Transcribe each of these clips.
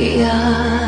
Yeah.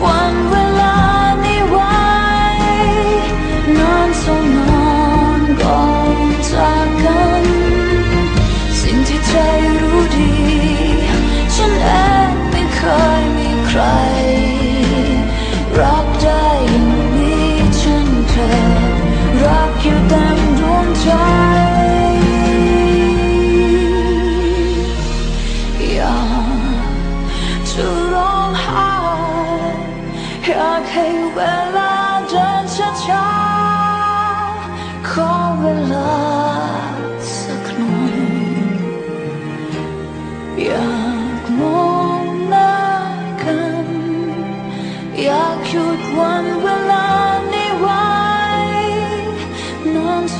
光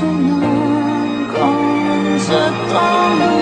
so long gone, the